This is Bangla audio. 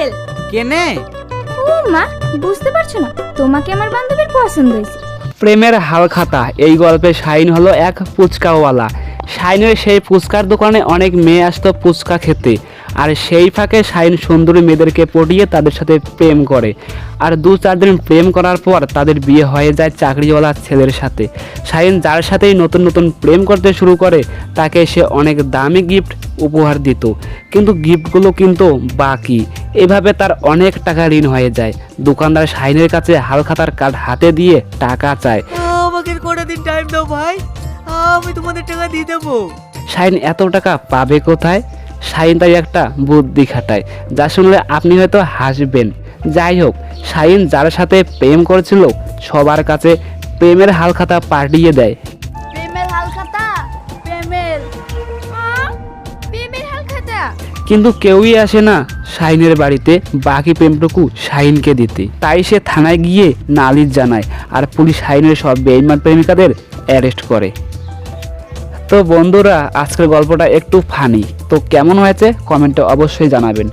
আঙ্কেল। কেনে? ও মা বুঝতে পারছ না তোমাকে আমার বান্ধবীর পছন্দ হয়েছে। প্রেমের হালখাতা এই গল্পে শাইন হলো এক ফুচকাওয়ালা। শাইনের সেই ফুচকার দোকানে অনেক মেয়ে আসতো ফুচকা খেতে। আর সেই ফাঁকে শাইন সুন্দরী মেয়েদেরকে পটিয়ে তাদের সাথে প্রেম করে। আর দু চার দিন প্রেম করার পর তাদের বিয়ে হয়ে যায় চাকরিওয়ালা ছেলের সাথে। শাইন যার সাথেই নতুন নতুন প্রেম করতে শুরু করে তাকে সে অনেক দামি গিফট উপহার দিত। কিন্তু গিফটগুলো কিন্তু বাকি। এভাবে তার অনেক টাকা ঋণ হয়ে যায়। দোকানদার শাইনের কাছে হালখাতার কার্ড হাতে দিয়ে টাকা চায়। আমাকে কটা দিন টাইম দাও ভাই? আমি তোমাদের টাকা দিয়ে দেবো। শাইন এত টাকা পাবে কোথায়? শাইন তাই একটা বুদ্ধি খাটায় যা শুনলে আপনি হয়তো হাসবেন। যাই হোক শাইন যার সাথে প্রেম করেছিল সবার কাছে প্রেমের হালখাতা পাঠিয়ে দেয়। প্রেমের হালখাতা? প্রেমের? প্রেমের হালখাতা? কিন্তু কেউই আসে না শাইনের বাড়িতে বাকি প্রেমটুকু শাইনকে দিতে। তাই সে থানায় গিয়ে নালিশ জানায় আর পুলিশ শাইনের সব বেইমান প্রেমিকাদের অ্যারেস্ট করে। তো বন্ধুরা আজকের গল্পটা একটু ফানি তো কেমন হয়েছে? কমেন্টে অবশ্যই জানাবেন।